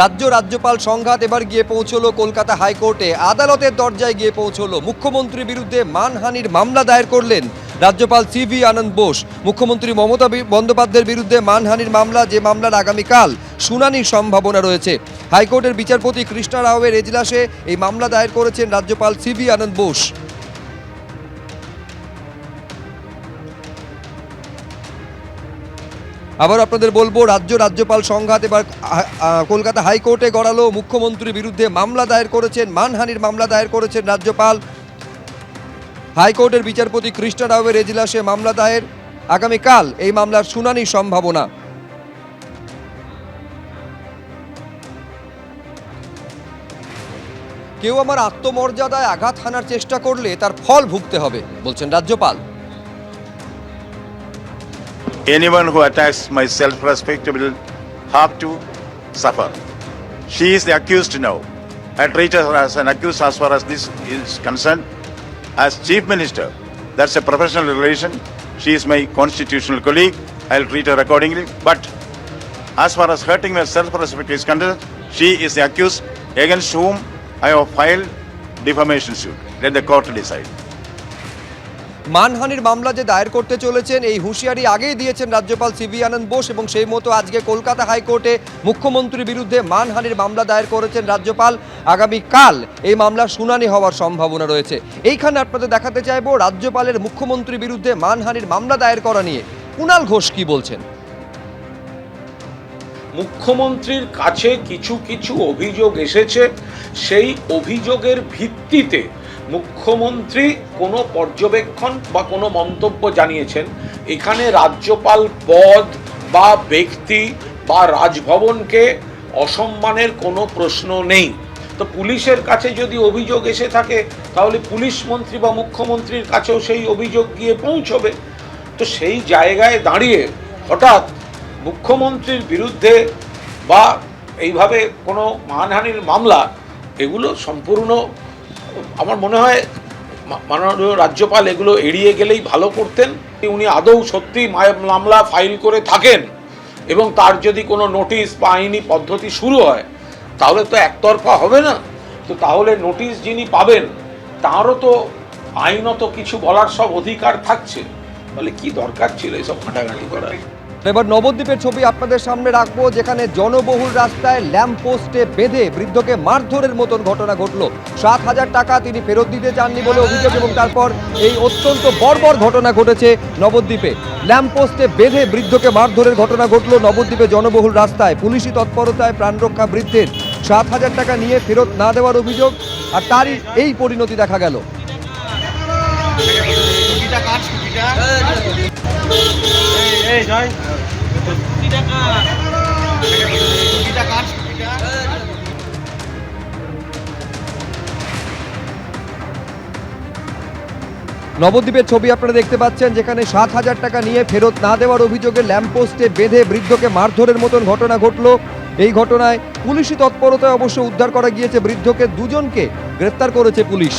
রাজ্য রাজ্যপাল সংঘাত এবার গিয়ে পৌঁছলো কলকাতা হাইকোর্টে। আদালতের দরজায় গিয়ে পৌঁছলো। মুখ্যমন্ত্রীর বিরুদ্ধে মানহানির মামলা দায়ের করলেন রাজ্যপাল সিভি আনন্দ বোস। মুখ্যমন্ত্রী মমতা বন্দ্যোপাধ্যায়ের বিরুদ্ধে মানহানির মামলা, যে মামলার আগামীকাল শুনানির সম্ভাবনা রয়েছে। হাইকোর্টের বিচারপতি কৃষ্ণা রাওয়ের এজলাসে এই মামলা দায়ের করেছেন রাজ্যপাল সিভি আনন্দ বোস। আবার আপনাদের বলব, রাজ্য রাজ্যপাল সংঘাত এবার কলকাতা হাইকোর্টে গড়ালো। মুখ্যমন্ত্রীর বিরুদ্ধে মামলা দায়ের করেছেন, মানহানির মামলা দায়ের করেছেন রাজ্যপাল। হাইকোর্টের বিচারপতি কৃষ্ণা রাওয়ের এজলাসে মামলা দায়ের। আগামীকাল এই মামলার শুনানির সম্ভাবনা। কেউ আমার আত্মমর্যাদায় আঘাত হানার চেষ্টা করলে তার ফল ভুগতে হবে, বলছেন রাজ্যপাল। Anyone who attacks my self-respect will have to suffer. She is the accused now. I treat her as an accused as far as this is concerned. As Chief Minister, that's a professional relation. She is my constitutional colleague. I'll treat her accordingly. But as far as hurting my self-respect is concerned, she is the accused against whom I have filed defamation suit. Let the court decide. মানহানির মামলা যে দায়ের করতে চলেছেন, এই হুঁশিয়ারি আগেই দিয়েছেন রাজ্যপাল সিভি আনন্দ বোস এবং সেই মতো আজকে কলকাতা হাইকোর্টে মুখ্যমন্ত্রীর বিরুদ্ধে মানহানির মামলা দায়ের করেছেন রাজ্যপাল। আগামীকাল এই মামলার শুনানি হওয়ার সম্ভাবনা রয়েছে। এইখানে আপনাদের দেখাতে চাইব, রাজ্যপালের মুখ্যমন্ত্রীর বিরুদ্ধে মানহানির মামলা দায়ের করা নিয়ে। কুণাল ঘোষ কি বলছেন? মুখ্যমন্ত্রীর কাছে কিছু কিছু অভিযোগ এসেছে। সেই অভিযোগের ভিত্তিতে মুখ্যমন্ত্রী কোনো পর্যবেক্ষণ বা কোনো মন্তব্য জানিয়েছেন? এখানে রাজ্যপাল পদ বা ব্যক্তি বা রাজভবনকে অসম্মানের কোনো প্রশ্ন নেই। তো পুলিশের কাছে যদি অভিযোগ এসে থাকে, তাহলে পুলিশ মন্ত্রী বা মুখ্যমন্ত্রীর কাছেও সেই অভিযোগ গিয়ে পৌঁছবে। তো সেই জায়গায় দাঁড়িয়ে হঠাৎ মুখ্যমন্ত্রীর বিরুদ্ধে বা এইভাবে কোনো মানহানির মামলা, এগুলো সম্পূর্ণ আমার মনে হয় মাননীয় রাজ্যপাল এগুলো এড়িয়ে গেলেই ভালো করতেন। উনি আদৌ সত্যি মামলা ফাইল করে থাকেন এবং তার যদি কোনো নোটিশ বা আইনি পদ্ধতি শুরু হয়, তাহলে তো একতরফা হবে না। তো তাহলে নোটিশ যিনি পাবেন, তারও তো আইনত কিছু বলার সব অধিকার থাকছে। তাহলে কি দরকার ছিল এইসব ঘাটাঘাটি করার? এবার নবদ্বীপের ছবি আপনাদের সামনে রাখব, যেখানে জনবহুল রাস্তায় ল্যাম্প পোস্টে বেঁধে বৃদ্ধকে মারধরের মতন ঘটনা ঘটলো। সাত হাজার টাকা তিনি ফেরত দিতে চাননি বলে অভিযোগ এবং তারপর এই অত্যন্ত বর্বর ঘটনা ঘটেছে নবদ্বীপে। ল্যাম্প পোস্টে বেঁধে বৃদ্ধকে মারধরের ঘটনা ঘটলো নবদ্বীপে জনবহুল রাস্তায়। পুলিশি তৎপরতায় প্রাণরক্ষা বৃদ্ধের সাত হাজার টাকা নিয়ে ফেরত না দেওয়ার অভিযোগ, আর তারই এই পরিণতি দেখা গেল। নবদ্বীপের ছবি আপনারা দেখতে পাচ্ছেন, যেখানে সাত হাজার টাকা নিয়ে ফেরত না দেওয়ার অভিযোগে ল্যাম্পপোস্টে বেঁধে বৃদ্ধকে মারধরের মতন ঘটনা ঘটলো। এই ঘটনায় পুলিশি তৎপরতায় অবশ্য উদ্ধার করা গিয়েছে বৃদ্ধকে। দুজনকে গ্রেপ্তার করেছে পুলিশ।